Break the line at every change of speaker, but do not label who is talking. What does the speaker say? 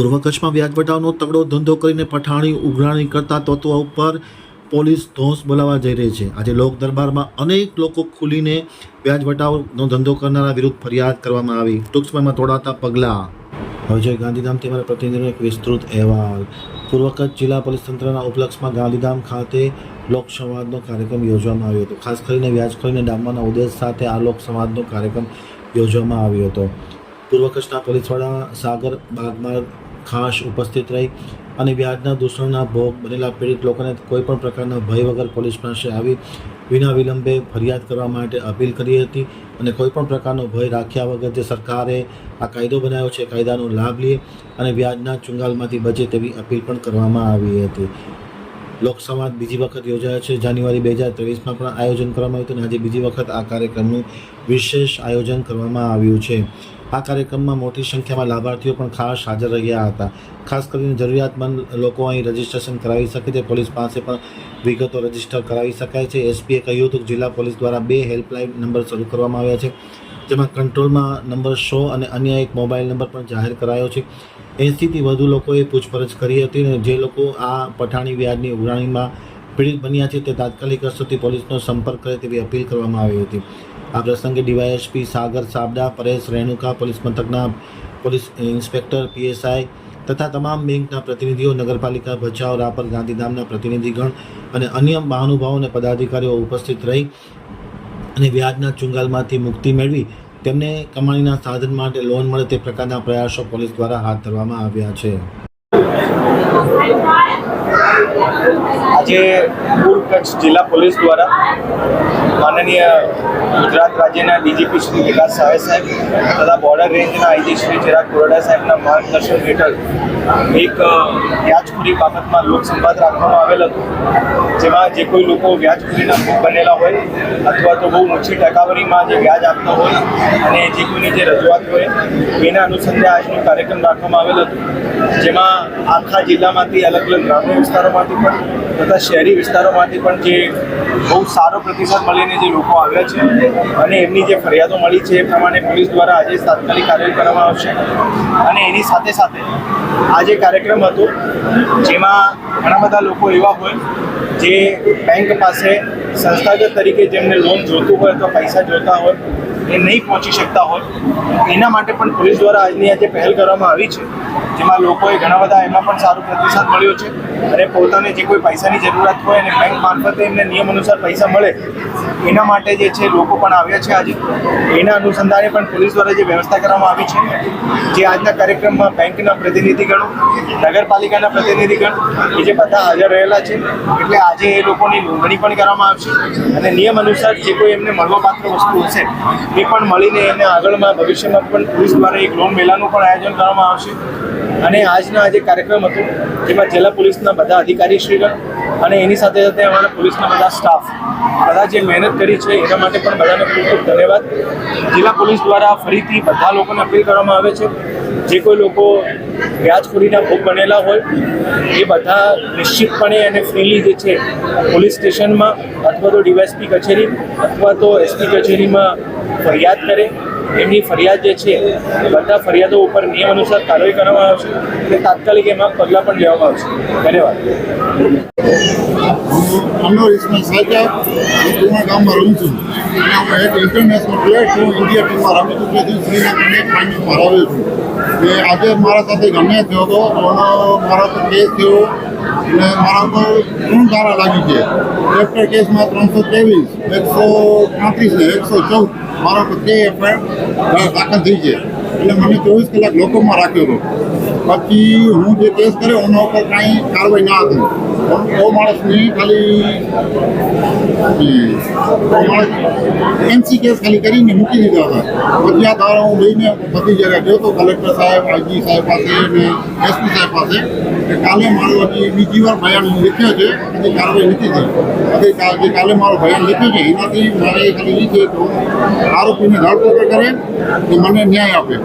પૂર્વ કચ્છમાં વ્યાજવટાઓનો તગડો ધંધો કરીને પઠાણી, ઉઘરાણી કરતા તત્વો ઉપર પોલીસ ધોંસ બોલાવવા જઈ રહી છે. આજે લોક દરબારમાં અનેક લોકો ખુલીને વ્યાજવટાઓનો ધંધો કરનારા વિરુદ્ધ ફરિયાદ કરવામાં આવી. ટૂંક સમયમાં તોડાતા પગલાં. હવે ગાંધીધામથી મારા પ્રતિનિધિનો એક વિસ્તૃત અહેવાલ. પૂર્વ કચ્છ જિલ્લા પોલીસ તંત્રના ઉપલક્ષમાં ગાંધીધામ ખાતે લોકસંવાદનો કાર્યક્રમ યોજવામાં આવ્યો હતો. ખાસ કરીને વ્યાજખોરીને ડામવાના ઉદ્દેશ સાથે આ લોકસંવાદનો કાર્યક્રમ યોજવામાં આવ્યો હતો. પૂર્વ કચ્છના પોલીસ સાગર બાગમાર ખાસ ઉપસ્થિત રહી અને વ્યાજના દૂષણના ભોગ બનેલા પીડિત લોકોને કોઈપણ પ્રકારના ભય વગર પોલીસ પાસે આવી વિના વિલંબે ફરિયાદ કરવા માટે અપીલ કરી હતી અને કોઈપણ પ્રકારનો ભય રાખ્યા વગર જે સરકારે આ કાયદો બનાવ્યો છે, કાયદાનો લાભ લે અને વ્યાજના ચુંગાલમાંથી બચે તેવી અપીલ પણ કરવામાં આવી હતી. લોકસંવાદ બીજી વખત યોજાયો છે. જાન્યુઆરી બે હજાર ત્રેવીસમાં પણ આયોજન કરવામાં આવ્યું હતું અને આજે બીજી વખત આ કાર્યક્રમનું વિશેષ આયોજન કરવામાં આવ્યું છે. આ કાર્યક્રમમાં મોટી સંખ્યામાં લાભાર્થીઓ પણ ખાસ હાજર રહ્યા હતા. ખાસ કરીને જરૂરિયાતમંદ લોકો અહીં રજીસ્ટ્રેશન કરાવી શકે છે. પોલીસ પાસે પણ વિગતો રજિસ્ટર કરાવી શકાય છે. એસપીએ કહ્યું હતું કે જિલ્લા પોલીસ દ્વારા બે હેલ્પલાઇન નંબર શરૂ કરવામાં આવ્યા છે. જેમાં કંટ્રોલમાં નંબર શો અને અન્ય એક મોબાઈલ નંબર પણ જાહેર કરાયો છે. એંસીથી વધુ લોકોએ પૂછપરછ કરી હતી અને જે લોકો આ પઠાણી વ્યાજની ઉઘરાણીમાં પીડિત બન્યા છે તે તાત્કાલિક અસરથી પોલીસનો સંપર્ક કરે તેવી અપીલ કરવામાં આવી હતી. આ પ્રસંગે ડીવાયએસપી સાગર સાબડા, પરેશ રેણુકા, પોલીસ મથકના પોલીસ ઇન્સ્પેક્ટર પીએસઆઈ તથા તમામ બેંકના પ્રતિનિધિઓ, નગરપાલિકા ભચાઉ, રાપર, ગાંધીધામના પ્રતિનિધિગણ અને અન્ય મહાનુભાવો અને પદાધિકારીઓ ઉપસ્થિત રહી અને વ્યાજના ચુંગાલમાંથી મુક્તિ મેળવી તેમને કમાણીના સાધન માટે લોન મળે તે પ્રકારના પ્રયાસો પોલીસ દ્વારા હાથ ધરવામાં આવ્યા છે.
આજે કચ્છ જિલ્લા પોલીસ દ્વારા માનનીય ગુજરાત રાજ્યના ડીજીપી શ્રી વિકાસ સહાય સાહેબ તથા બોર્ડર રેન્જના આઈજી શ્રી ચિરાગ કોરડા સાહેબના માર્ગદર્શન હેઠળ એક વ્યાજખોરી બાબતમાં લોકસંવાદ રાખવામાં આવેલ હતો, જેમાં જે કોઈ લોકો વ્યાજખોરીના ભોગ બનેલા હોય અથવા તો બહુ ઓછી ટકાવારીમાં જે વ્યાજ આપતા હોય અને જે કોઈની જે રજૂઆત હોય એના અનુસંધે આજનો કાર્યક્રમ રાખવામાં આવેલ હતો, જેમાં આખા જિલ્લામાંથી અલગ અલગ ગ્રામ્ય વિસ્તારોમાંથી પણ તથા શહેરી વિસ્તારોમાંથી પણ જે બહુ સારો પ્રતિસાદ મળીને જે લોકો આવ્યા છે અને એમની જે ફરિયાદો મળી છે એ પ્રમાણે પોલીસ દ્વારા આજે તાત્કાલિક કાર્યવાહી કરવામાં આવશે. અને એની સાથે સાથે આ જે કાર્યક્રમ હતો, જેમાં ઘણા બધા લોકો એવા હોય જે બેંક પાસે સંસ્થાગત તરીકે જેમને લોન જોતું હોય અથવા પૈસા જોતા હોય, એ નહીં પહોંચી શકતા હોય. એના માટે પણ પોલીસ દ્વારા આજની આજે પહેલ કરવામાં આવી છે જેમાં લોકોએ ઘણા બધા એમાં પણ સારો પ્રતિસાદ મળ્યો છે અને પોતાને જે કોઈ પૈસાની જરૂરત હોય અને બેંક મારફતે એમને નિયમ અનુસાર પૈસા મળે, એના માટે જે છે લોકો પણ આવ્યા છે આજે. એના અનુસંધાને પણ પોલીસ દ્વારા જે વ્યવસ્થા કરવામાં આવી છે, જે આજના કાર્યક્રમમાં બેંકના પ્રતિનિધિગણો, નગરપાલિકાના પ્રતિનિધિગણ, એ જે બધા હાજર રહેલા છે, એટલે આજે એ લોકોની નોંધણી પણ કરવામાં આવશે અને નિયમ અનુસાર જે કોઈ એમને મળવાપાત્ર વસ્તુ હશે, એ પણ મળીને એને આગળમાં ભવિષ્યમાં પણ પોલીસ દ્વારા એક લોન મેળાનું પણ આયોજન કરવામાં આવશે. અને આજના આજે કાર્યક્રમ હતો, જેમાં જિલ્લા પોલીસના બધા અધિકારી શ્રીગણ અને એની સાથે સાથે અમારા પોલીસના બધા સ્ટાફ બધા જે મહેનત કરી છે, એના માટે પણ બધાને ખૂબ ખૂબ ધન્યવાદ. જિલ્લા પોલીસ દ્વારા ફરીથી બધા લોકોને અપીલ કરવામાં આવે છે, જે કોઈ લોકો વ્યાજખોરીના ભોગ બનેલા હોય, એ બધા નિશ્ચિતપણે અને ફ્રીલી જે છે, પોલીસ સ્ટેશનમાં અથવા તો ડીવાયસપી કચેરી અથવા તો એસપી કચેરીમાં ફરિયાદ કરે. એમની ફરિયાદ જે છે, બધા ફરિયાદો ઉપર નિયમ અનુસાર કાર્યવાહી કરવામાં આવશે અને તાત્કાલિક એમાં પગલાં પણ લેવામાં આવશે. ધન્યવાદ.
ઇસ્માઇલ સાજા હું ગામમાં રહું છું. અને હું એક ઇન્ટરનેશનલ પ્લેયર છું ઇન્ડિયા ટીમમાં રમી ચૂક્યો છું એક હરાવ્યો છું. ને આજે મારા સાથે ગમે થયો હતો એનો મારા પર કેસ થયો અને મારા પર ત્રણ ધારા લાગી છે ચેપ્ટર કેસમાં ત્રણસો ત્રેવીસ, એકસો પાંત્રીસ ને એકસો ચૌદ મારા એફઆઈઆર દાખલ થઈ છે એટલે મને ચોવીસ કલાક લોકોમાં રાખ્યો હતો. પછી હું જે કેસ કર્યો, એના ઉપર કાંઈ કાર્યવાહી ના હતી બહુ માણસની ખાલી એમસી કેસ ખાલી કરીને મૂકી દીધા હતા. પછી આ ધારા હું લઈને બધી જગ્યાએ ગયો હતો, કલેક્ટર સાહેબ, આઈજી સાહેબ પાસે અને એસપી સાહેબ પાસે કાલે મારો હજી બીજી વાર બયાન લખ્યો છે, અને કાર્યવાહી નથી થઈ. હજી કાલે મારો બયાન લખ્યો છે, એનાથી મારે ખાલી કે આરોપીને ધરપકડ કરે કે મને ન્યાય આપે.